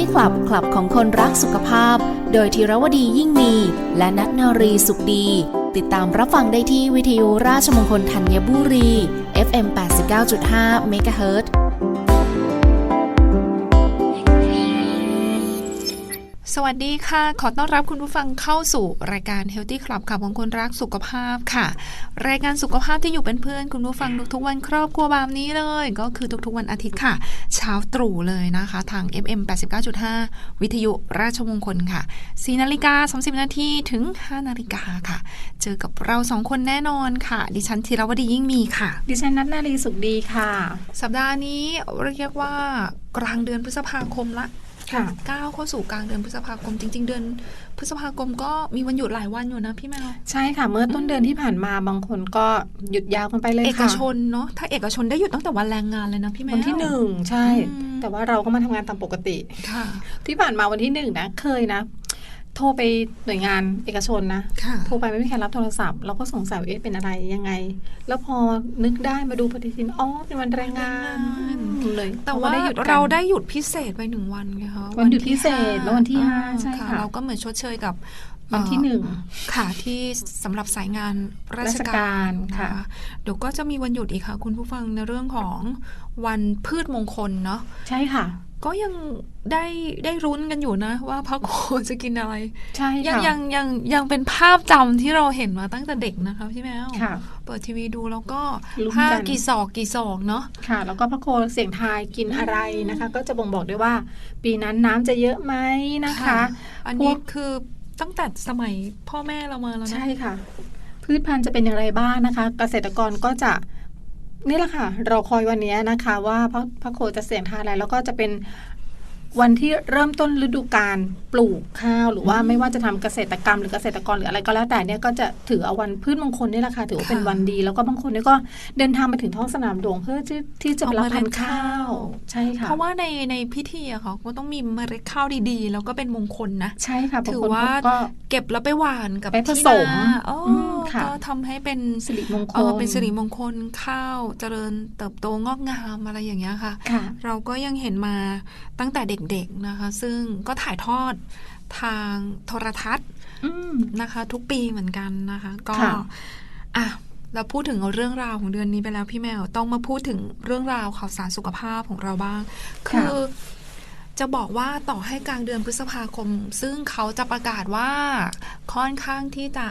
Healthy Club คลับของคนรักสุขภาพ โดยธีรวดียิ่งมี และนัทนารีสุขดี ติดตามรับฟังได้ที่วิทยุราชมงคลธัญบุรี FM 89.5 MHz สวัสดีค่ะ ขอต้อนรับคุณผู้ฟังเข้าสู่รายการ Healthy Club ค่ะของคนรักสุขภาพค่ะ รายการสุขภาพที่อยู่เป็นเพื่อนคุณผู้ฟังทุกๆวันครอบครัวแบบนี้เลย ก็คือทุกๆวันอาทิตย์ค่ะ เช้าตรู่เลยนะคะ ทาง FM 89.5 วิทยุราชมงคลค่ะ4นาฬิกา30 นาทีถึง 5 นาฬิกาค่ะ เจอกับเราสองคนแน่นอนค่ะ ดิฉันธีรวดียิ่งมีค่ะ ดิฉันนัทนารีสุขดีค่ะ สัปดาห์นี้เรียกว่ากลางเดือนพฤษภาคมละค่ะ ก้าวเข้าสู่กลางเดือนพฤษภาคมจริง ๆ เดือนพฤษภาคมก็มีวันหยุดหลายวันอยู่นะพี่แมวใช่ค่ะ เมื่อต้นเดือนที่ผ่านมาบางคนก็หยุดยาวกันไปเลยเอค่ะกชนเนาะถ้าเอกชนได้หยุดตั้งแต่วันแรงงานเลยนะพี่แมววันที่หนึ่งใช่อืมแต่ว่าเราก็มาทำงานตามปกติค่ะ ที่ผ่านมาวันที่หนึ่งนะเคยนะโทรไปหน่วยงานเอกชนนะค่ะโทรไปไม่มีใครรับโทรศัพท์ เราก็สงสัยว่าเอ๊ะเป็นอะไรยังไง แล้วพอนึกได้มาดูปฏิทิน อ๋อ เป็นวันแรงงานแรงงานอืมเลยแต่เขก็ว่าได้หยุดกันเราได้หยุดพิเศษไปหนึ่งวันไงคะวันหยุดพิเศษแล้ววันที่ห้าอ่ใช่ค่ะ เราก็เหมือนชดเชยกับ วันที่เอ่อหนึ่งค่ะที่สำหรับสายงานราชราชกาการรนะค่ะคะเดี๋ยวก็จะมีวันหยุดอีกค่ะ คุณผู้ฟังในเรื่องของวันพืชมงคลเนาะใช่ค่ะ ก็ยังได้ได้รุ้นกันอยู่นะ ว่าพระโคจะกินอะไร ใช่ยังค่ะยังยังยังเป็นภาพจำที่เราเห็นมาตั้งแต่เด็กนะคะพี่แมวค่ะเปิดทีวีดูแล้วก็ลุ้นผ้ากันกี่ศอกกี่ศอกเนาะค่ะ แล้วก็พระโคเสียงทายกินอะไรนะคะ ก็จะบ่งบอกได้ว่า ปีนั้นน้ำจะเยอะไหมนะคะ อันนี้พวกคือ ตั้งแต่สมัยพ่อแม่เรามาแล้วนะใช่ค่ะ พืชพันธุ์จะเป็นอย่างไรบ้างนะคะ เกษตรกรก็จะนี่แหละค่ะ เราคอยวันนี้นะคะ ว่าพระพระโคจะเสี่ยงทานอะไร แล้วก็จะเป็น วันที่เริ่มต้นฤดูการปลูกข้าวหรือว่าไม่ว่าจะทำเกษตรกรรมหรือเกษตรกรหรืออะไรก็แล้วแต่เนี่ยก็จะถือเอาวันพืชมงคลนี่แหละค่ะถือว่าเป็นวันดี แล้วก็บางคนเนี่ยก็เดินทางไปถึงท้องสนามหลวงเพื่อที่ที่จะไปรับพันธุ์ข้าว ใช่ค่ะเพราะว่าในในพิธีอะค่ะก็ต้องมีเมล็ดข้าวดีๆ แล้วก็เป็นมงคลนะใช่ค่ะบงถือคนว่าก็เก็บแล้วไปหวานกับไปผที่สมนาอ๋ออมค่ะก็ทำให้เป็นสิริมงคเอลอเป็นสิริมงคลข้าวเจริญเติบโตงอกงามอะไรอย่างเงี้ยค่ะค่ะเราก็ยังเห็นมาตั้งแต่เด็กๆนะคะ ซึ่งก็ถ่ายทอดทางโทรทัศน์อืมนะคะ ทุกปีเหมือนกันนะคะ ก็ค่ะอะเราพูดถึงเรื่องราวของเดือนนี้ไปแล้วพี่แมวต้องมาพูดถึงเรื่องราวข่าวสารสุขภาพของเราบ้าง คือจะบอกว่าต่อให้กลางเดือนพฤษภาคม ซึ่งเขาจะประกาศว่าค่อนข้างที่จะ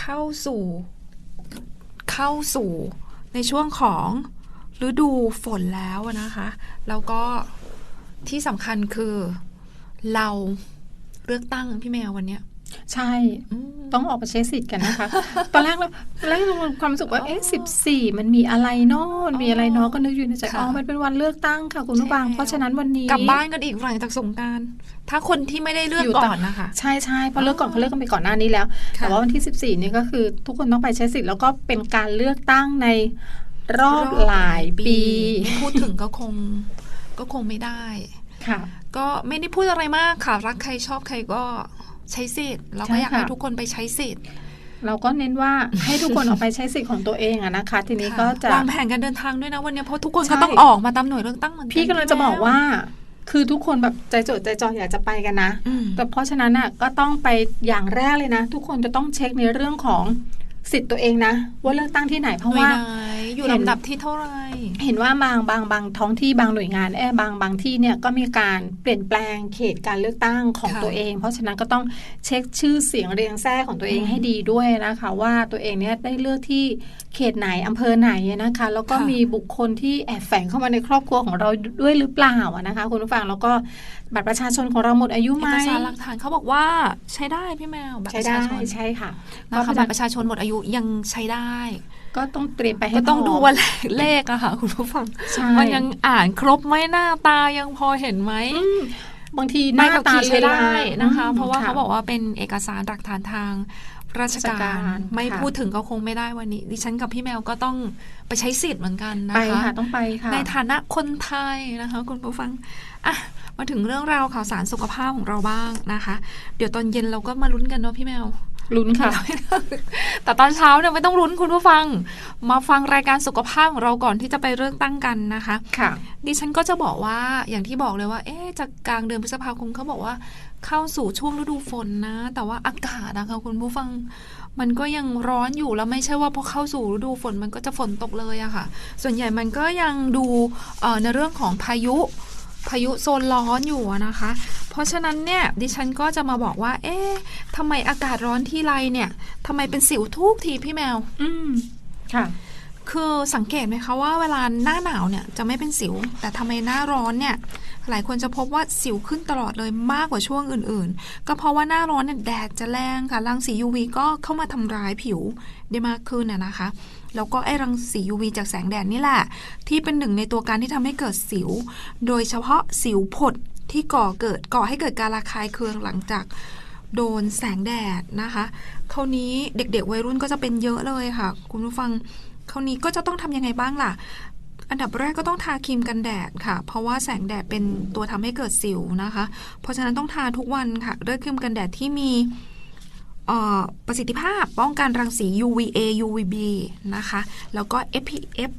เข้าสู่ เข้าสู่ในช่วงของ ฤดูฝนแล้วอะนะคะ แล้วก็ที่สำคัญคือเราเลือกตั้งพี่แมววันเนี้ยใช่อืมต้องออกไปใช้สิทธิ์กันนะคะ ตอนแรกเราตอนแรกเรามีความรู้สึกว่าเอ๊ะสิบสี่มันมีอะไรเนาะมันมีอะไรเนาะก็นึกอยู่ในใจค่ะอ๋อมันเป็นวันเลือกตั้งค่ะคุณผู้ฟังใช่แล้วเพราะฉะนั้นวันนี้กลับบ้านกันอีกหลังจากสงกรารถ้าคนที่ไม่ได้เลือกอยู่ก่ต่าอนนะคะใช่ใช่เพราะเลือกก่อนเขาเลือกกันไปก่อนหน้านี้แล้วค่ะแต่ว่าวันที่สิบสี่นี่ก็คือทุกคนต้องไปใช้สิทธิ์แล้วก็เป็นการเลือกตั้งใน รอบหลายปี พูดถึงก็คงก็คงไม่ได้ค่ะ ก็ไม่ได้พูดอะไรมากค่ะ รักใครชอบใครก็ใช้สิทธิ์เราก็ใช่อยากค่ะให้ทุกคนไปใช้สิทธิ์เราก็เน้นว่าให้ทุกคนออกไปใช้สิทธิ์ของตัวเองอะนะคะ ทีนี้ก็จะวางแผนการเดินทางด้วยนะวันนี้เพราะทุกคนใช่ก็ต้องออกมาตามหน่วยเลือกตั้งเหมือนกันพี่กำลังจะบอกว่า คือทุกคนแบบใจจดใจจ่ออยากจะไปกันนะอืมแต่เพราะฉะนั้นน่ะก็ต้องไปอย่างแรกเลยนะ ทุกคนจะต้องเช็คในเรื่องของ สิทธิ์ตัวเองนะ ว่าเลือกตั้งที่ไหนเพหราะน่วยว่าไหนอยู่เห็นลำดับที่เท่าไหร่เห็นว่าบางบางบางท้องที่บางหน่วยงานแอบบางบางที่เนี่ยก็มีการเปลี่ยนแปลงเขตการเลือกตั้งของค่ะตัวเอง เพราะฉะนั้นก็ต้องเช็คชื่อเสียงเรียงแท้ของตัวเองอืมให้ดีด้วยนะคะ ว่าตัวเองเนี่ยได้เลือกที่เขตไหนอำเภอไหนนะคะ แล้วก็ค่ะมีบุคคลที่แอบแฝงเข้ามาในครอบครัวของเราด้วยหรือเปล่าอะนะคะ คุณผู้ฟังแล้วก็บัตรประชาชนของเราหมดอายุไหมเอกสารหลักฐานเขาบอกว่าใช้ได้พี่แมวบัตรใช้ประได้ชาชนใช่ค่ะนะคะก็บัตรประชาชนหมดอายุยังใช้ได้ ก็ต้องเตรียมไปให้ก็ต้องพร้ดูมว่าเลขเลขอะค่ะ คุณผู้ฟังใช่มันยังอ่านครบไหมหน้าตายังพอเห็นไหมอืมบางทีหใบน้าขับตาขี่ใช้ได้เลือนลางนะคะอืมเพราะว่าค่เขาบอกว่าเป็นเอกสารหลักฐานทางราชราชกาการรไม่ค่ะพูดถึงก็คงไม่ได้วันนี้ ดิฉันกับพี่แมวก็ต้องไปใช้สิทธิ์เหมือนกันนะไปคะค่ะต้องไปค่ะในฐานะคนไทยนะคะคุณผู้ฟังอะมาถึงเรื่องราวข่าวสารสุขภาพของเราบ้างนะคะ เดี๋ยวตอนเย็นเราก็มาลุ้นกันเนาะพี่แมว ลุ้นค่ะ แต่ตอนเช้าเนี่ยไม่ต้องรุ้นคุณผู้ฟัง มาฟังรายการสุขภาพของเราก่อนที่จะไปเลือกตั้งกันนะคะ ค่ะ ดิฉันก็จะบอกว่าอย่างที่บอกเลยว่า เอ๊ะจากกลางเดือนพฤษภาคมเขาบอกว่า เข้าสู่ช่วงฤดูฝนนะ แต่ว่าอากาศนะคะคุณผู้ฟัง มันก็ยังร้อนอยู่แล้วไม่ใช่ว่าพอเข้าสู่ฤดูฝนมันก็จะฝนตกเลยอะค่ะ ส่วนใหญ่มันก็ยังดูเอ่อในเรื่องของพายุ พายุโซนร้อนอยู่อะนะคะ เพราะฉะนั้นเนี่ยดิฉันก็จะมาบอกว่า เอ๊ะทำไมอากาศร้อนที่ไรเนี่ยทำไมเป็นสิวทุกทีพี่แมว อืมค่ะคือสังเกตไหมคะว่าเวลาหน้าหนาวเนี่ยจะไม่เป็นสิว แต่ทำไมหน้าร้อนเนี่ยหลายคนจะพบว่าสิวขึ้นตลอดเลยมากกว่าช่วงอื่นๆ ก็เพราะว่าหน้าร้อนเนี่ยแดดจะแรงค่ะรังสี UV ก็เข้ามาทำร้ายผิว ได้มากขึ้นนะคะ แล้วก็ไอรังสี UV จากแสงแดดนี่แหละ ที่เป็นหนึ่งในตัวการที่ทำให้เกิดสิว โดยเฉพาะสิวผดที่ก่อเกิดก่อให้เกิดการระคายเคืองหลังจากโดนแสงแดดนะคะคราวนี้เด็กๆ วัยรุ่นก็จะเป็นเยอะเลยค่ะ คุณผู้ฟังคราวนี้ก็จะต้องทำยังไงบ้างล่ะ อันดับแรกก็ต้องทาครีมกันแดดค่ะ เพราะว่าแสงแดดเป็นตัวทำให้เกิดสิวนะคะ เพราะฉะนั้นต้องทาทุกวันค่ะเลือกครีมกันแดดที่มี ประสิทธิภาพป้องกันรังสี UVA UVB นะคะ แล้วก็ SPF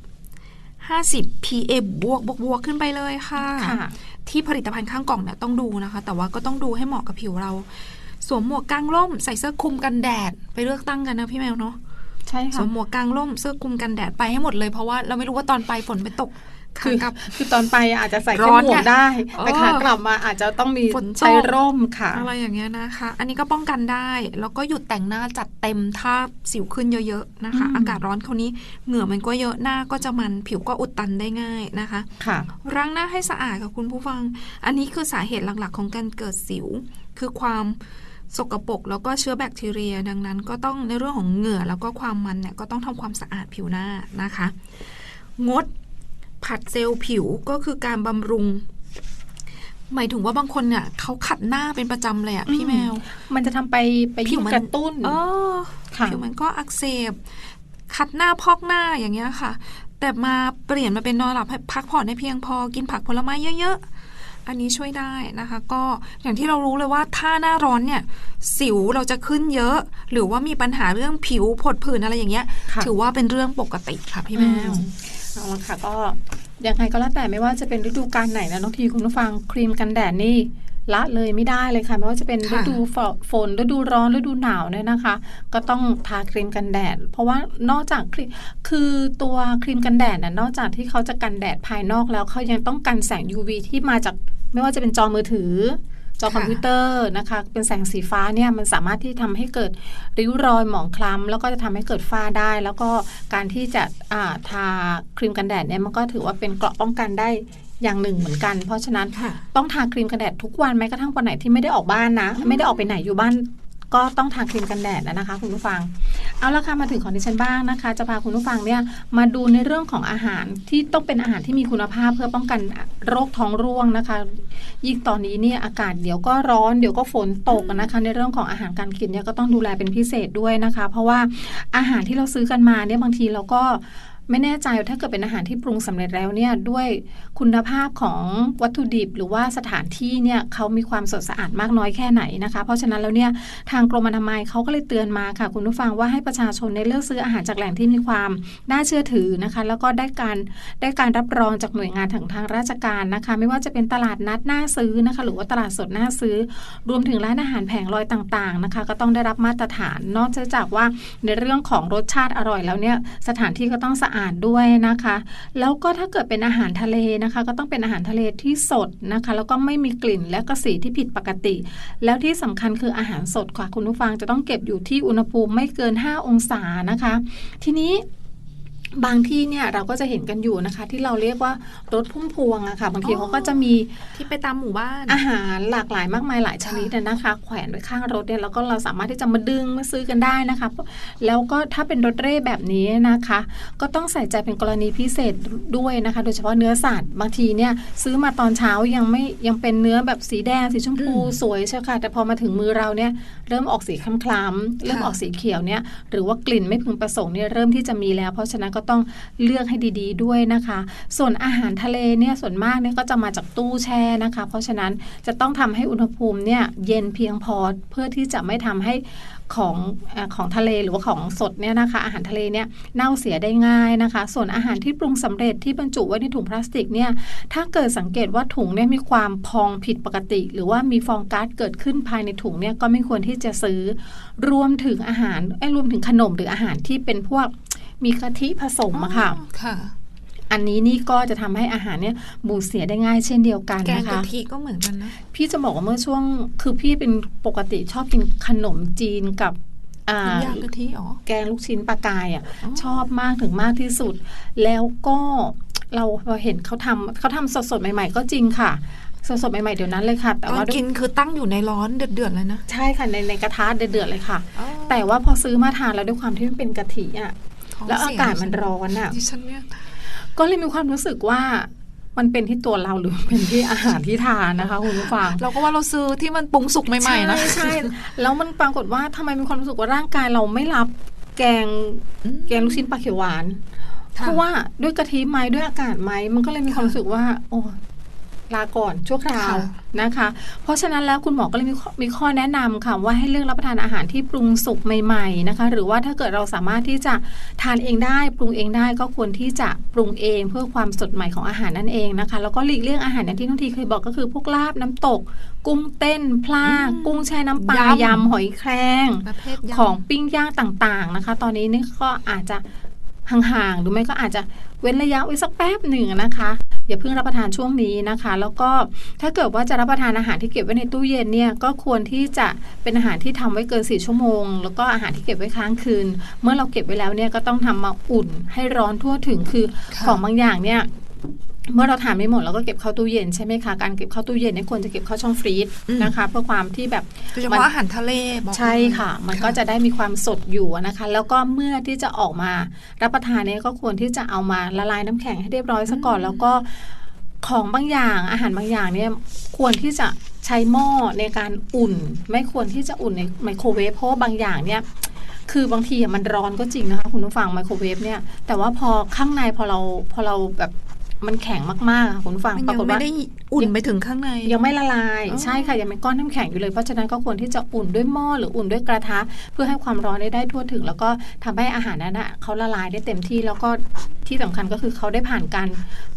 50 PA บวกบวกบวกขึ้นไปเลยค่ะค่ะที่ผลิตภัณฑ์ข้างกล่องเนี่ยต้องดูนะคะ แต่ว่าก็ต้องดูให้เหมาะกับผิวเรา สวมหมวกกางร่ม ใส่เสื้อคลุมกันแดด ไปเลือกตั้งกันนะพี่แมวเนาะใช่สค่ะวมหมวกกางร่มเสื้อคลุมกันแดดไปให้หมดเลยเพราะว่าเราไม่รู้ว่าตอนไปฝนไปตก คือขากลับคือตอนไปอาจจะใส่ร้แค่อนหมวกไงได้เออแต่ขากลับมาอาจจะต้องมีฝนตกใช้ร่มค่ะ อะไรอย่างเงี้ยนะคะ อันนี้ก็ป้องกันได้ แล้วก็หยุดแต่งหน้าจัดเต็มถ้าสิวขึ้นเยอะๆนะคะอืมอากาศร้อนคราวนี้เหงื่อมันก็เยอะหน้าก็จะมันผิวก็อุดตันได้ง่ายนะคะค่ะล้างหน้าให้สะอาดค่ะคุณผู้ฟัง อันนี้คือสาเหตุหลักๆ ของการเกิดสิว คือความสกปรกแล้วก็เชื้อแบคทีเรีย ดังนั้น ก็ต้องในเรื่องของเหงื่อแล้วก็ความมันเนี่ยก็ต้องทำความสะอาดผิวหน้านะคะ งด ผัดเซลล์ผิวก็คือการบำรุง หมายถึงว่าบางคนเนี่ยเขาขัดหน้าเป็นประจำเลยอะพี่อืมแมว มันจะทำไปไปผิยิ่วงมันกระตุ้นเออค่ะผิวมันก็อักเสบ ขัดหน้าพอกหน้าอย่างเงี้ยค่ะ แต่มาเปลี่ยนมาเป็นนอนหลับให้พักผ่อนให้เพียงพอกินผักผลไม้เยอะๆอันนี้ช่วยได้นะคะ ก็อย่างที่เรารู้เลยว่าถ้าหน้าร้อนเนี่ย สิวเราจะขึ้นเยอะ หรือว่ามีปัญหาเรื่องผิวผดผื่นอะไรอย่างเงี้ยค่ะถือว่าเป็นเรื่องปกติค่ะพี่แมวอืม เอาละค่ะก็ยังไงก็แล้วแต่ไม่ว่าจะเป็นฤดูกาลไหนนะน้องทีคุณผู้ฟังครีมกันแดดนี่ละเลยไม่ได้เลยค่ะไม่ว่าจะเป็นค่ะฤดูฝฝนฤดูร้อนฤดูหนาวเนี่ยนะคะ ก็ต้องทาครีมกันแดด เพราะว่านอกจากครีมคือตัวครีมกันแดดน่ะนอกจากที่เขาจะกันแดดภายนอกแล้วเขายังต้องกันแสง UV ที่มาจากไม่ว่าจะเป็นจอมือถือ จอคอมพิวเตอร์นะคะ เป็นแสงสีฟ้าเนี่ยมันสามารถที่ทำให้เกิดริ้วรอยหมองคล้ำแล้วก็จะทำให้เกิดฝ้าได้ แล้วก็การที่จะอ่าทาครีมกันแดดเนี่ยมันก็ถือว่าเป็นเกราะป้องกันได้อย่างหนึ่งเหมือนกัน เพราะฉะนั้นค่ะต้องทาครีมกันแดดทุกวันแม้กระทั่งวันไหนที่ไม่ได้ออกบ้านนะ ไม่ได้ออกไปไหนอยู่บ้านก็ต้องทาครีมกันแดดนะคะ คุณผู้ฟัง เอาละค่ะมาถึงของดิฉันบ้างนะคะ จะพาคุณผู้ฟังเนี่ยมาดูในเรื่องของอาหารที่ต้องเป็นอาหารที่มีคุณภาพเพื่อป้องกันโรคท้องร่วงนะคะ ยิ่งตอนนี้เนี่ยอากาศเดี๋ยวก็ร้อนเดี๋ยวก็ฝนตกนะคะ ในเรื่องของอาหารการกินเนี่ยก็ต้องดูแลเป็นพิเศษด้วยนะคะ เพราะว่าอาหารที่เราซื้อกันมาเนี่ยบางทีเราก็ ไม่แน่ใจว่าถ้าเกิดเป็นอาหารที่ปรุงสำเร็จแล้วเนี่ยด้วยคุณภาพของวัตถุดิบ หรือว่าสถานที่เนี่ยเขามีความสดสะอาดมากน้อยแค่ไหนนะคะ เพราะฉะนั้นแล้วเนี่ยทางกรมอนามัยเขาก็เลยเตือนมาค่ะ คุณผู้ฟังว่าให้ประชาชนในเลือกซื้ออาหารจากแหล่งที่มีความน่าเชื่อถือนะคะ แล้วก็ได้การได้การรับรองจากหน่วยงานทางทางราชการนะคะ ไม่ว่าจะเป็นตลาดนัดหน่าซื้อนะคะ หรือว่าตลาดสดหน่าซื้อ รวมถึงร้านอาหารแผงลอยต่างๆนะคะ ก็ต้องได้รับมาตรฐาน นอกจากว่าในเรื่องของรสชาติอร่อยแล้วเนี่ยสถานที่ก็ต้องสะอาดด้วยนะคะ แล้วก็ถ้าเกิดเป็นอาหารทะเลนะคะ ก็ต้องเป็นอาหารทะเลที่สดนะคะ แล้วก็ไม่มีกลิ่นและก็สีที่ผิดปกติ แล้วที่สำคัญคืออาหารสดค่ะคุณผู้ฟังจะต้องเก็บอยู่ที่อุณหภูมิไม่เกิน 5 องศานะคะ ทีนี้ บางที่เนี่ยเราก็จะเห็นกันอยู่นะคะ ที่เราเรียกว่ารถพุ่มพวงอะค่ะบางทีอ๋อเขาก็จะมีที่ไปตามหมู่บ้านอาหารหลากหลายมากมายหลายชนิดนะคะ แขวนไว้ข้างรถเนี่ยแล้วก็เราสามารถที่จะมาดึงมาซื้อกันได้นะคะ แล้วก็ถ้าเป็นรถเร่แบบนี้นะคะ ก็ต้องใส่ใจเป็นกรณีพิเศษด้วยนะคะ โดยเฉพาะเนื้อสัตว์บางทีเนี่ยซื้อมาตอนเช้ายังไม่ยังเป็นเนื้อแบบสีแดงสีชมพูอืมสวยใช่ค่ะ แต่พอมาถึงมือเราเนี่ยเริ่มออกสีคล้ำๆเริ่มออกสีเขียวเนี่ยหรือว่ากลิ่นไม่พึงประสงค์เนี่ยเริ่มที่จะมีแล้วเพราะฉะนั้นก็ต้องเลือกให้ดี ๆ ด้วยนะคะ ส่วนอาหารทะเลเนี่ยส่วนมากเนี่ยก็จะมาจากตู้แช่นะคะ เพราะฉะนั้นจะต้องทำให้อุณหภูมิเนี่ยเย็นเพียงพอเพื่อที่จะไม่ทำให้ของอของทะเลหรือว่าของสดเนี่ยนะคะ อาหารทะเลเนี่ยเน่าเสียได้ง่ายนะคะ ส่วนอาหารที่ปรุงสำเร็จที่บรรจุไว้ในถุงพลาสติกเนี่ยถ้าเกิดสังเกตว่าถุงเนี่ยมีความพองผิดปกติ หรือว่ามีฟองก๊าซเกิดขึ้นภายในถุงเนี่ยก็ไม่ควรที่จะซื้อรวมถึงอาหารไอ้รวมถึงขนมหรืออาหารที่เป็นพวก มีกะทิผสมอะค่ะค่ะอันนี้นี่ก็จะทำให้อาหารเนี่ยบูดเสียได้ง่ายเช่นเดียวกันแกงนะกะคะทิก็เหมือนกันนะพี่จะบอกว่าเมื่อช่วงคือพี่เป็นปกติชอบกินขนมจีนกับอ่าน้ำยากะทิเหรอแกงลูกชิ้นปลากายอะอ๋อชอบมากถึงมากที่สุด แล้วก็เราเราเห็นเขาทำเขาทำสดๆ ใหม่ ๆ ก็จริงค่ะสดๆใหม่ๆเดี๋ยวนั้นเลยค่ะ แต่ตอว่านด้วยกินคือตั้งอยู่ในร้อนเดือดๆเลยนะ ใช่ค่ะในในกระทะเดือดๆเลยค่ะอ๋อแต่ว่าพอซื้อมาทานแล้วด้วยความที่มันเป็นกะทิอะท้ง แล้วอาเสียกาศมันร้อนอะดิฉันเนี่ยก็เลยมีความรู้สึกว่ามันเป็นที่ตัวเราหรือเป็นที่อาหารที่ทานนะคะคุณผู้ฟัง เราก็ว่าเราซื้อที่มันปรุงสุกใหม่ๆนะใช่ใช่แล้วมันปรากฏว่าทำไมมีความรู้สึกว่าร่างกายเราไม่รับแกงอืมแกงลูกชิ้นปลาเขียวหวานค่ะเพราะว่าด้วยกะทิไหมด้วยอากาศไหมมันก็เลยมีความรู้สึกว่า โอ้ ลาก่อนชั่วคราวค่ะนะคะ เพราะฉะนั้นแล้วคุณหมอก็เลยมีข้อมีข้อแนะนำค่ะว่าให้เลือกรับประทานอาหารที่ปรุงสุกใหม่ๆนะคะ หรือว่าถ้าเกิดเราสามารถที่จะทานเองได้ ปรุงเองได้ก็ควรที่จะปรุงเองเพื่อความสดใหม่ของอาหารนั่นเองนะคะ แล้วก็หลีกเลี่ยงอาหารอย่างที่น้องทีเคยบอกก็คือพวกลาบน้ำตก กุ้งเต้นพลาอืมกุ้งแช่น้ำปลายยำยำหอยแครงประเภทยำของปิ้งย่างต่างๆนะคะ ตอนนี้นี่ก็อาจจะ ห่างๆ หรือไม่ก็อาจจะเว้นระยะไว้สักแป๊บหนึ่งนะคะ อย่าเพิ่งรับประทานช่วงนี้นะคะ แล้วก็ถ้าเกิดว่าจะรับประทานอาหารที่เก็บไว้ในตู้เย็นเนี่ยก็ควรที่จะเป็นอาหารที่ทำไว้เกินสี่ชั่วโมง แล้วก็อาหารที่เก็บไว้ค้างคืน เมื่อเราเก็บไว้แล้วเนี่ยก็ต้องทำมาอุ่นให้ร้อนทั่วถึงคือของบางอย่างเนี่ย เมื่อเราทานไม่หมดเราก็เก็บเข้าตู้เย็นใช่ไหมคะการเก็บเข้าตู้เย็นเนี่ยควรจะเก็บเข้าช่องฟรีซอืมนะคะ เพื่อความที่แบบโดยเฉมันพาะอาหารทะเลบอกใช่ค่ะ มันก็จะได้มีความสดอยู่นะคะ แล้วก็เมื่อที่จะออกมารับประทานเนี่ยก็ควรที่จะเอามาละลายน้ำแข็งให้เรียบร้อยซะก่อนแล้วก็ของบางอย่างอาหารบางอย่างเนี่ยควรที่จะใช้หม้อในการอุ่น ไม่ควรที่จะอุ่นในไมโครเวฟเพราะว่าบางอย่างเนี่ยคือบางทีอะมันร้อนก็จริงนะคะคุณผู้ฟังไมโครเวฟเนี่ยแต่ว่าพอข้างในพอเราพอเราแบบ มันแข็งมากๆอะคุณผู้ฟังมันปรายังกฏไม่ว่าได้อุ่นไปถึงข้างใน ยังไม่ละลายอ๋อใช่ค่ะยังเป็นก้อนน้ำแข็งอยู่เลย เพราะฉะนั้นก็ควรที่จะอุ่นด้วยหม้อหรืออุ่นด้วยกระทะ เพื่อให้ความร้อนได้ได้ทั่วถึง แล้วก็ทำให้อาหารนั้นอะเขาละลายได้เต็มที่แล้วก็ที่สำคัญก็คือเขาได้ผ่านการ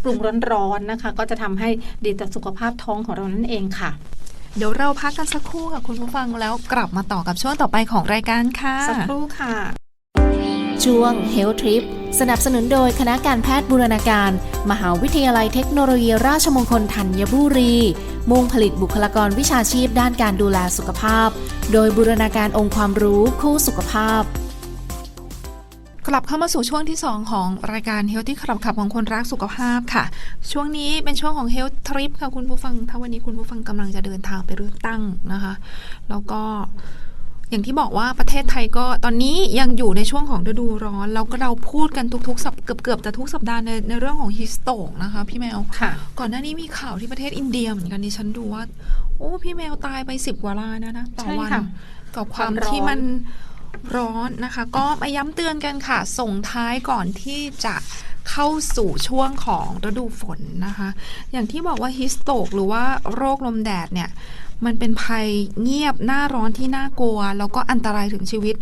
ปรุงร้อนๆนะคะ ก็จะทำให้ดีต่อสุขภาพท้องของเรานั่นเองค่ะเดี๋ยวเราพักกันสักครู่ค่ะคุณผู้ฟังแล้วกลับมาต่อกับช่วงต่อไปของรายการค่ะ สักครู่ค่ะ ช่วง Health Trip สนับสนุนโดยคณะการแพทย์บูรณาการ มหาวิทยาลัยเทคโนโลยีราชมงคลธัญบุรี มุ่งผลิตบุคลากรวิชาชีพด้านการดูแลสุขภาพ โดยบูรณาการองค์ความรู้คู่สุขภาพ กลับเข้ามาสู่ช่วงที่ 2 ของรายการ Healthy ขับขับของคนรักสุขภาพค่ะ ช่วงนี้เป็นช่วงของ Health Trip ค่ะคุณผู้ฟังถ้าวันนี้คุณผู้ฟังกำลังจะเดินทางไปเลือกตั้งนะคะ แล้วก็ อย่างที่บอกว่าประเทศไทยก็ตอนนี้ยังอยู่ในช่วงของฤดูร้อน แล้วก็เราพูดกันทุกๆสัปเกือบเกือบๆแต่ทุกสัปดาห์ในในเรื่องของฮิสโตกนะคะพี่แมวค่ะ ก่อนหน้านี้มีข่าวที่ประเทศอินเดียเหมือนกันดิฉันดูว่า โอ้พี่แมวตายไปสิบกว่ารายนะนะต่อใช่วันค่ะกับความความร้อนที่มันร้อนนะคะ ก็มาย้ำเตือนกันค่ะ ส่งท้ายก่อนที่จะเข้าสู่ช่วงของฤดูฝนนะคะ อย่างที่บอกว่าฮิสโตกหรือว่าโรคลมแดดเนี่ย มันเป็นภัยเงียบหน้าร้อนที่น่ากลัว แล้วก็อันตรายถึงชีวิต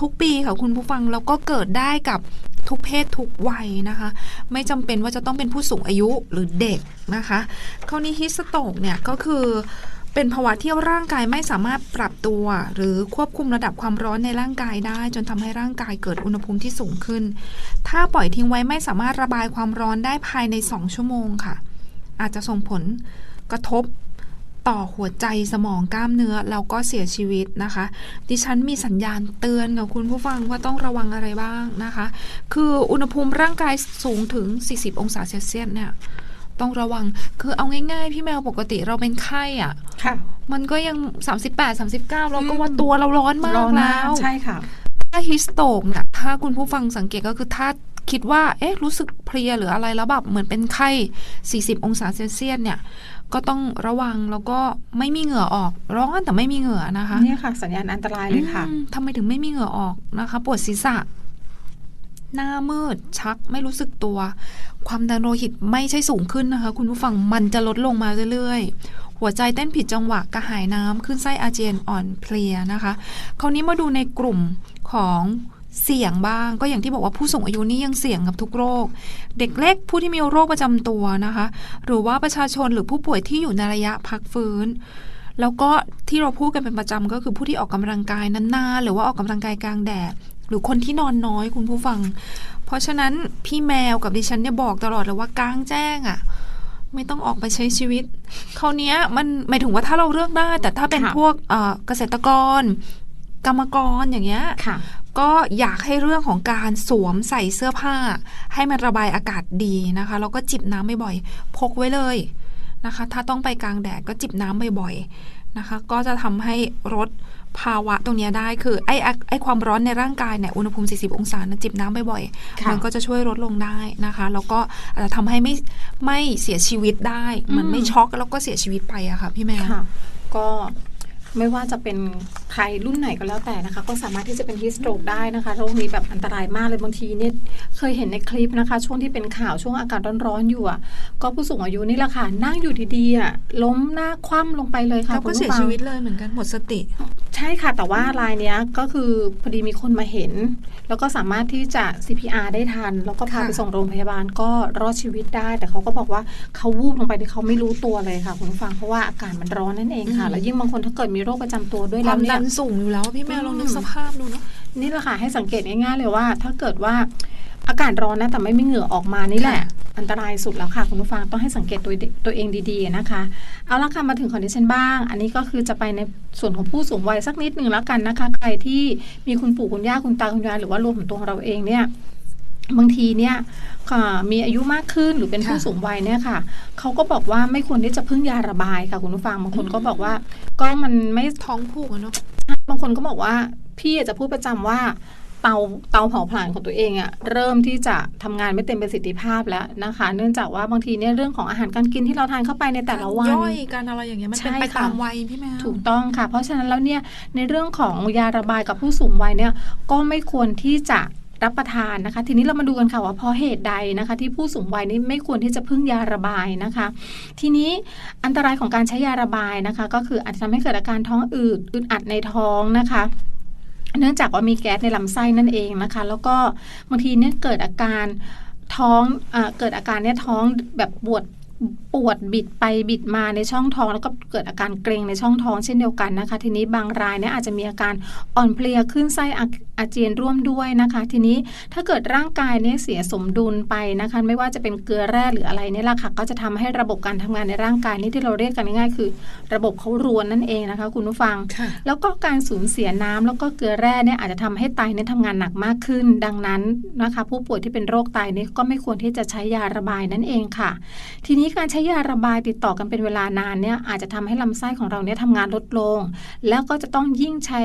ทุกปีค่ะคุณผู้ฟังแล้วก็เกิดได้กับทุกเพศทุกวัยนะคะ ไม่จำเป็นว่าจะต้องเป็นผู้สูงอายุหรือเด็กนะคะ คราวนี้ฮิสโตกเนี่ยก็คือเป็นภาวะที่ร่างกายไม่สามารถปรับตัว หรือควบคุมระดับความร้อนในร่างกายได้ จนทำให้ร่างกายเกิดอุณหภูมิที่สูงขึ้น ถ้าปล่อยทิ้งไว้ไม่สามารถระบายความร้อนได้ภายใน 2 ชั่วโมงค่ะ อาจจะส่งผลกระทบ ต่อหัวใจสมองกล้ามเนื้อแล้วก็เสียชีวิตนะคะ ดิฉันมีสัญญาณเตือนกับคุณผู้ฟังว่าต้องระวังอะไรบ้างนะคะ คืออุณหภูมิร่างกายสูงถึง 40 องศาเซลเซียสเนี่ยต้องระวัง คือเอาง่ายๆ พี่แมวปกติเราเป็นไข้อะ่ะ ค่ะ มันก็ยัง 38 39 เราก็ว่าตัวเราร้อนมากร้อนแล้ว ใช่ค่ะ ถ้าฮิสโตกเนี่ยถ้าคุณผู้ฟังสังเกตก็คือถ้า คิดว่า เอ๊ะ รู้สึกเพลียหรืออะไรแล้วแบบเหมือนเป็นไข้ 40 องศาเซลเซียสเนี่ย ก็ต้องระวังแล้วก็ไม่มีเหงื่อออก ร้อนแต่ไม่มีเหงื่อนะคะเนี่ยค่ะ สัญญาณอันตรายเลยค่ะอืมทำไมถึงไม่มีเหงื่อออกนะคะ ปวดศีรษะ หน้ามืดชักไม่รู้สึกตัว ความดันโลหิตไม่ใช่สูงขึ้นนะคะ คุณผู้ฟังมันจะลดลงมาเรื่อยๆหัวใจเต้นผิดจังหวะกระหายน้ำขึ้นไส้อาเจียนอ่อนเพลียนะคะ คราวนี้มาดูในกลุ่มของ เสี่ยงบ้าง ก็อย่างที่บอกว่าผู้สูงอายุนี่ยังเสี่ยงกับทุกโรค เด็กเล็กผู้ที่มีโรคประจำตัวนะคะ หรือว่าประชาชนหรือผู้ป่วยที่อยู่ในระยะพักฟื้น แล้วก็ที่เราพูดกันเป็นประจำก็คือผู้ที่ออกกำลังกายนานๆหรือว่าออกกำลังกายกลางแดดหรือคนที่นอนน้อยคุณผู้ฟัง เพราะฉะนั้นพี่แมวกับดิฉันเนี่ยบอกตลอดเลยว่ากลางแจ้งอะ่ะไม่ต้องออกไปใช้ชีวิตคราวเนี้ยมันหมายถึงว่าถ้าเราเลือกได้ แต่ถ้าเป็นค่ะพวกเอ่อเกษตรกร กรรมกรอย่างเงี้ยค่ะ ก็อยากให้เรื่องของการสวมใส่เสื้อผ้า ให้มันระบายอากาศดีนะคะแล้วก็จิบน้ำบ่อยๆพกไว้เลยนะคะ ถ้าต้องไปกลางแดดก็จิบน้ำบ่อยๆนะคะ ก็จะทำให้ลดภาวะตรงเนี้ยได้คือไอ้ไอ้ไอ้ความร้อนในร่างกายเนี่ยอุณหภูมิ 40 องศานะจิบน้ำบ่อยๆค่ะมันก็จะช่วยลดลงได้นะคะ แล้วก็อาจจะทำให้ไม่ไม่เสียชีวิตได้เหมือนอืมไม่ช็อกแล้วก็เสียชีวิตไปอะค่ะพี่แม่ค่ะก็ ไม่ว่าจะเป็นใครรุ่นไหนก็แล้วแต่นะคะ ก็สามารถที่จะเป็นฮิสโตรกได้นะคะโรคนี้แบบอันตรายมากเลยบางทีเนี่ยเคยเห็นในคลิปนะคะ ช่วงที่เป็นข่าวช่วงอากาศร้อนๆอยู่อะก็ผู้สูงอายุนี่แหละค่ะนั่งอยู่ดีๆอะล้มหน้าคว่ำลงไปเลยค่ะแล้วก็คุณเสียผู้ฟังชีวิตเลยเหมือนกันหมดสติ ใช่ค่ะ แต่ว่ารายเนี้ยก็คือพอดีมีคนมาเห็น แล้วก็สามารถที่จะ CPR ได้ทัน แล้วก็พาค่ะไปส่งโรงพยาบาลก็รอดชีวิตได้ แต่เขาก็บอกว่าเขาวูบลงไปที่เขาไม่รู้ตัวเลยค่ะคุณผู้ฟังเพราะว่าอากาศมันร้อนนั่นเองค่ะ แล้วยิ่งบางคนถ้าเกิดมีโรคประจำตัวด้วยคแล้วาวมเนี่ดัยนสูงอยู่แล้วพี่แม่อืมลองนึกสภาพดูเนาะนี่แหละค่ะให้สังเกตง่ายๆเลยว่า ถ้าเกิดว่า อากาศร้อนนะแต่ไม่มีเหงื่อออกมานี่แหละค่ะอันตรายสุดแล้วค่ะ คุณผู้ฟังต้องให้สังเกตตัวตัวเองดีๆนะคะ เอาละค่ะมาถึงของดิฉันบ้าง อันนี้ก็คือจะไปในส่วนของผู้สูงวัยสักนิดหนึ่งแล้วกันนะคะ ใครที่มีคุณปู่คุณย่าคุณตาคุณยายหรือว่ารวมถึงตัวของเราเองเนี่ยบางทีเนี่ยค่ะมีอายุมากขึ้นหรือเป็นค่ะผู้สูงวัยเนี่ยค่ะเขาก็บอกว่าไม่ควรที่จะพึ่งยาระบายค่ะคุณผู้ฟังบางคนก็บอกว่า ก็มันไม่ท้องผูกอะเนาะบางคนก็บอกว่าพี่อาจจะพูดประจำว่า เตาเตาเผาผลาญของตัวเองอะเริ่มที่จะทำงานไม่เต็มประสิทธิภาพแล้วนะคะ เนื่องจากว่าบางทีเนี่ยเรื่องของอาหารการกินที่เราทานเข้าไปในแต่ละวันย่อยการอะไรอย่างเงี้ยมันเป็นใช่ไปค่ะตามวัยพี่แม่ถูกต้องค่ะ เพราะฉะนั้นแล้วเนี่ยในเรื่องของยาระบายกับผู้สูงวัยเนี่ยก็ไม่ควรที่จะรับประทานนะคะ ทีนี้เรามาดูกันค่ะว่าเพราะเหตุใดนะคะ ที่ผู้สูงวัยนี้ไม่ควรที่จะพึ่งยาระบายนะคะ ทีนี้อันตรายของการใช้ยาระบายนะคะ ก็คืออาจจะทำให้เกิดอาการท้องอืดอึดอัดในท้องนะคะ เนื่องจากว่ามีแก๊สในลำไส้นั่นเองนะคะ แล้วก็บางทีเนี่ยเกิดอาการท้องอเกิดอาการเนี่ยท้องแบบปวด ปวดบิดไปบิดมาในช่องท้องแล้วก็เกิดอาการเกร็งในช่องท้องเช่นเดียวกันนะคะ ทีนี้บางรายเนี่ยอาจจะมีอาการอ่อนเพลียขึ้นไส้อาอาเจียนร่วมด้วยนะคะ ทีนี้ถ้าเกิดร่างกายเนี่ยเสียสมดุลไปนะคะ ไม่ว่าจะเป็นเกลือแร่หรืออะไรเนี่ยแหละค่ะก็จะทำให้ระบบการทำงานในร่างกายนี่ที่เราเรียกกันง่ายๆคือ ระบบเขารวนนั่นเองนะคะ คุณผู้ฟังค่ะแล้วก็การสูญเสียน้ำแล้วก็เกลือแร่เนี่ยอาจจะทำให้ไตเนี่ยทำงานหนักมากขึ้น ดังนั้นนะคะ ผู้ป่วยที่เป็นโรคไตเนี่ยก็ไม่ควรที่จะใช้ยาระบายนั่นเองค่ะ ทีนี้การใช้ยาระบายติดต่อกันเป็นเวลานานเนี่ยอาจจะทำให้ลำไส้ของเราเนี่ยทำงานลดลง แล้วก็จะต้องยิ่งใช้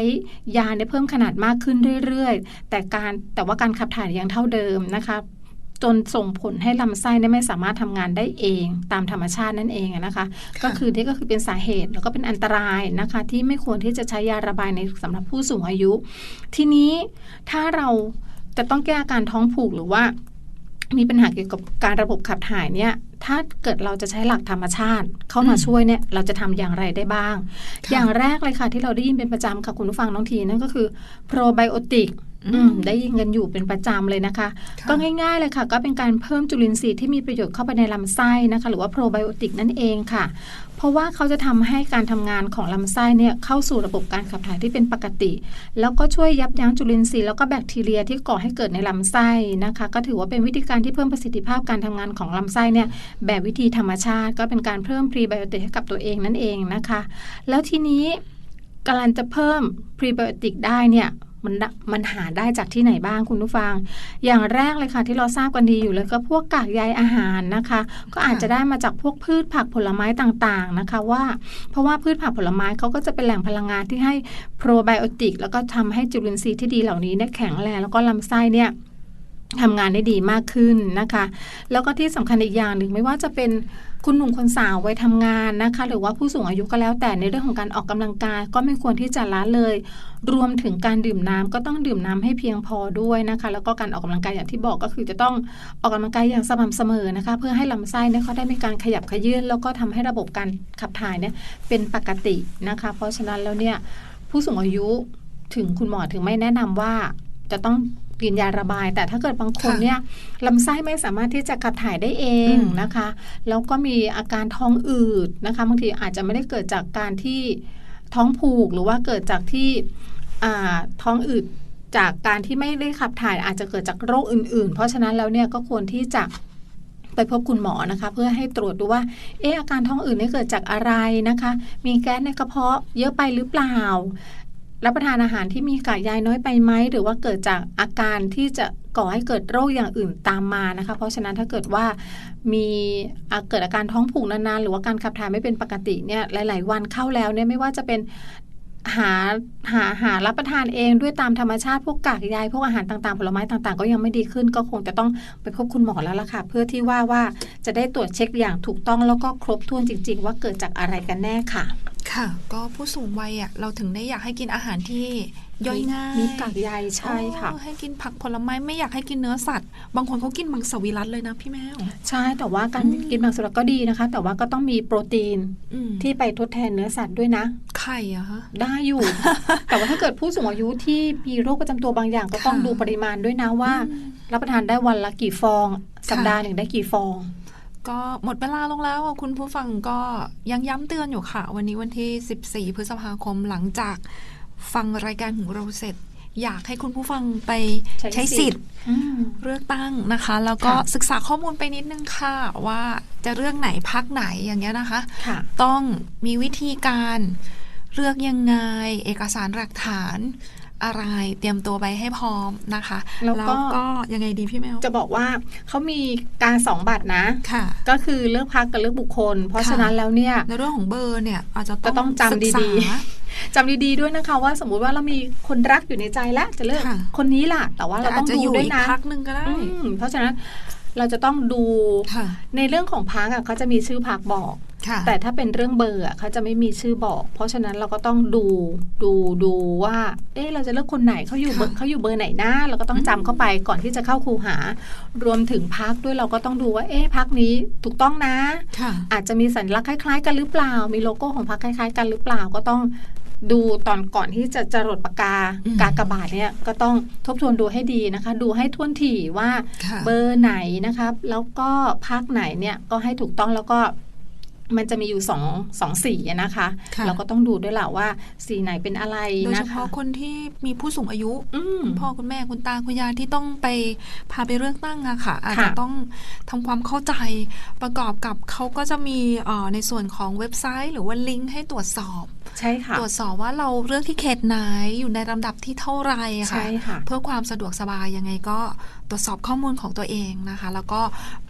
ยาเนี่ยเพิ่มขนาดมากขึ้นเรื่อยๆ แต่การแต่ว่าการขับถ่ายยังเท่าเดิมนะคะจนส่งผลให้ลำไส้เนี่ยไม่สามารถทำงานได้เองตามธรรมชาตินั่นเองอะนะคะ ก็คือนี่ก็คือเป็นสาเหตุแล้วก็เป็นอันตรายนะคะ ที่ไม่ควรที่จะใช้ยาระบายในสำหรับผู้สูงอายุ ทีนี้ถ้าเราจะต้องแก้อาการท้องผูกหรือว่า มีปัญหาเกี่ยวกับการระบบขับถ่ายเนี่ย ถ้าเกิดเราจะใช้หลักธรรมชาติ เข้ามาอืมช่วยเนี่ย เราจะทำอย่างไรได้บ้างค่ะอย่างแรกเลยค่ะ ที่เราได้ยินเป็นประจำค่ะคุณผู้ฟังน้องทีนั่นก็คือโปรไบโอติกอืมได้ยินกันอยู่เป็นประจำเลยนะคะค่ะก็ง่ายๆเลยค่ะ ก็เป็นการเพิ่มจุลินทรีย์ที่มีประโยชน์เข้าไปในลำไส้นะคะ หรือว่าโปรไบโอติกนั่นเองค่ะ เพราะว่าเขาจะทำให้การทำงานของลำไส้เนี่ยเข้าสู่ระบบการขับถ่ายที่เป็นปกติ แล้วก็ช่วยยับยั้งจุลินทรีย์แล้วก็แบคทีเรียที่ก่อให้เกิดในลำไส้นะคะ ก็ถือว่าเป็นวิธีการที่เพิ่มประสิทธิภาพการทำงานของลำไส้เนี่ยแบบวิธีธรรมชาติ ก็เป็นการเพิ่มพรีไบโอติกให้กับตัวเองนั่นเองนะคะ แล้วทีนี้การจะเพิ่มพรีไบโอติกได้เนี่ย มันมันหาได้จากที่ไหนบ้างคุณผู้ฟัง อย่างแรกเลยค่ะ ที่เราทราบกันดีอยู่เลยก็พวกกากใยอาหารนะคะ ก็อาจจะได้มาจากพวกพืชผักผลไม้ต่างๆนะคะ ว่าเพราะว่าพืชผักผลไม้เขาก็จะเป็นแหล่งพลังงานที่ให้โปรไบโอติก แล้วก็ทำให้จุลินทรีย์ที่ดีเหล่านี้เนี่ยแข็งแรงแล้วก็ลำไส้เนี่ย ทำงานได้ดีมากขึ้นนะคะ แล้วก็ที่สำคัญอีกอย่างหนึ่งไม่ว่าจะเป็นคุณหนุ่มคนสาววัยทำงานนะคะ หรือว่าผู้สูงอายุก็แล้วแต่ในเรื่องของการออกกำลังกาย ก็ไม่ควรที่จะละเลย รวมถึงการดื่มน้ำก็ต้องดื่มน้ำให้เพียงพอด้วยนะคะ แล้วก็การออกกำลังกายอย่างที่บอกก็คือจะต้องออกกำลังกายอย่างสม่ำเสมอนะคะ เพื่อให้ลำไส้เนี่ยเขาได้มีการขยับขยื่นแล้วก็ทำให้ระบบการขับถ่ายเนี่ยเป็นปกตินะคะ เพราะฉะนั้นแล้วเนี่ยผู้สูงอายุถึงคุณหมอถึงไม่แนะนำว่าจะต้อง กินยาระบาย แต่ถ้าเกิดบางคนค่ะเนี่ยลำไส้ไม่สามารถที่จะขับถ่ายได้เองอืมนะคะ แล้วก็มีอาการท้องอืดนะคะบางทีอาจจะไม่ได้เกิดจากการที่ท้องผูกหรือว่าเกิดจากที่อ่าท้องอืดจากการที่ไม่ได้ขับถ่ายอาจจะเกิดจากโรคอื่น ๆ เพราะฉะนั้นแล้วเนี่ยก็ควรที่จะไปพบคุณหมอนะคะ เพื่อให้ตรวจดูว่า เอออาการท้องอืดนี่เกิดจากอะไรนะคะ มีแก๊สในกระเพาะเยอะไปหรือเปล่า รับประทานอาหารที่มีกากใยน้อยไปไหมหรือว่าเกิดจากอาการที่จะก่อให้เกิดโรคอย่างอื่นตามมานะคะ เพราะฉะนั้นถ้าเกิดว่ามีเกิดอาการท้องผูกนานๆ หรือว่าการขับถ่ายไม่เป็นปกติเนี่ยหลาย ๆ วันเข้าแล้วเนี่ยไม่ว่าจะเป็นหาหาหารับประทานเองด้วยตามธรรมชาติพวกกากใยพวกอาหารต่างๆ ผลไม้ต่างๆ ก็ยังไม่ดีขึ้น ก็คงจะต้องไปพบคุณหมอแล้วล่ะค่ะ เพื่อที่ว่าว่าจะได้ตรวจเช็คอย่างถูกต้องแล้วก็ครบถ้วนจริง ๆ ว่าเกิดจากอะไรกันแน่ค่ะ ค่ะ ก็ผู้สูงวัยอะเราถึงได้อยากให้กินอาหารที่ย่อยง่ายมีกากใยใช่ค่ะอ๋อให้กินผักผลไม้ไม่อยากให้กินเนื้อสัตว์ บางคนเขากินมังสวิรัตเลยนะพี่แมวใช่แต่ว่าการอืมกินมังสวิรัติก็ดีนะคะ แต่ว่าก็ต้องมีโปรตีนอืมที่ไปทดแทนเนื้อสัตว์ด้วยนะไข่อะฮะได้อยู่ แต่ว่าถ้าเกิดผู้สูงอายุที่มีโรคประจำตัวบางอย่างก็ต้องค่ะดูปริมาณด้วยนะว่าอืมรับประทานได้วันละกี่ฟอง สัปดาห์หนึ่งได้กี่ฟอง ก็หมดเวลาลงแล้วอะคุณผู้ฟังก็ยังย้ำเตือนอยู่ค่ะ วันนี้วันที่ 14 พฤษภาคมหลังจากฟังรายการของเราเสร็จ อยากให้คุณผู้ฟังไปใช้ใช้สิสิททธิ์ธิ์อืมเลือกตั้งนะคะ แล้วก็ค่ะศึกษาข้อมูลไปนิดนึงค่ะ ว่าจะเรื่องไหนพักไหนอย่างเงี้ยนะคะค่ะต้องมีวิธีการเลือกยังไง เอกสารหลักฐาน อะไรเตรียมตัวไปให้พร้อมนะคะ แล้วก็ยังไงดีพี่แมว จะบอกว่าเขามีการสองบัตรนะค่ะ ก็คือเลือกพักกับเลือกบุคคล เพราะค่ะฉะนั้นแล้วเนี่ยในเรื่องของเบอร์เนี่ย อาจจะก็ต้องจำศึกษาดีจำดีๆด้วยนะคะว่าสมมุติว่าเรามีคนรักอยู่ในใจแล้วจะเลือกค่ะคนนี้ล่ะ แต่ว่าเราแต่ต้อาอจงจะดูอยู่ด้วยอีกนะพักหนึ่งก็ได้อืมเพราะฉะนั้นเราจะต้องดูค่ะในเรื่องของพักอะเขาจะมีชื่อพักบอกค่ะ แต่ถ้าเป็นเรื่องเบอร์อะเขาจะไม่มีชื่อบอก เพราะฉะนั้นเราก็ต้องดูดูดูว่า เอ๊ะเราจะเลือกคนไหนเขาอยู่เบอร์ค่ะเขาอยู่เบอร์ไหนนะเราก็ต้องอืมจำเข้าไปก่อนที่จะเข้าคูหา รวมถึงพักด้วยเราก็ต้องดูว่า เอ๊ะพักนี้ถูกต้องนะค่ะอาจจะมีสัญลักษณ์คล้าย ๆ กันหรือเปล่า มีโลโก้ของพรรคคล้าย ๆ กันหรือเปล่าก็ต้องดูตอนก่อนที่จะจรดปากกาอืมกากบาทเนี่ยก็ต้องทบทวนดูให้ดีนะคะ ดูให้ท่วนถี่ว่าค่ะเบอร์ไหนนะครับ แล้วก็ภาคไหนเนี่ยก็ให้ถูกต้องแล้วก็ มันจะมีอยู่สองสองสีอะนะคะค่ะเราก็ต้องดูด้วยแหละว่าสีไหนเป็นอะไรโดยเฉนะคะพาะคนที่มีผู้สูงอายุอืมคุณพ่อคุณแม่คุณตาคุณยายที่ต้องไปพาไปเลือกตั้งอะค่ะ อาจจะต้องทำความเข้าใจประกอบกับเขาก็จะมีเอ่อในส่วนของเว็บไซต์ หรือว่าลิงก์ให้ตรวจสอบใช่ค่ะตรวจสอบว่าเราเลือกที่เขตไหนอยู่ในลำดับที่เท่าไหรอะค่ะใช่ค่ะ เพื่อความสะดวกสบายยังไงก็ตรวจสอบข้อมูลของตัวเองนะคะ แล้วก็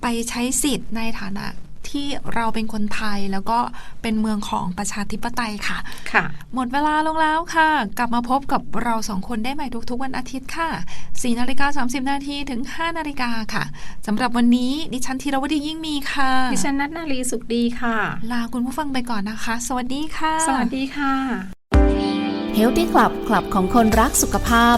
ไปใช้สิทธิ์ในฐานะ ที่เราเป็นคนไทยแล้วก็เป็นเมืองของประชาธิปไตยค่ะ ค่ะ หมดเวลาลงแล้วค่ะ กลับมาพบกับเราสองคนได้ใหม่ทุกๆ วันอาทิตย์ค่ะ4นาฬิกา30 นาทีถึง 5 นาฬิกาค่ะสำหรับวันนี้ดิฉันธีรวดียิ่งมีค่ะดิฉันนัทนารีสุขดีค่ะ ลาคุณผู้ฟังไปก่อนนะคะ สวัสดีค่ะ สวัสดีค่ะ Healthy Club คลับของคนรักสุขภาพ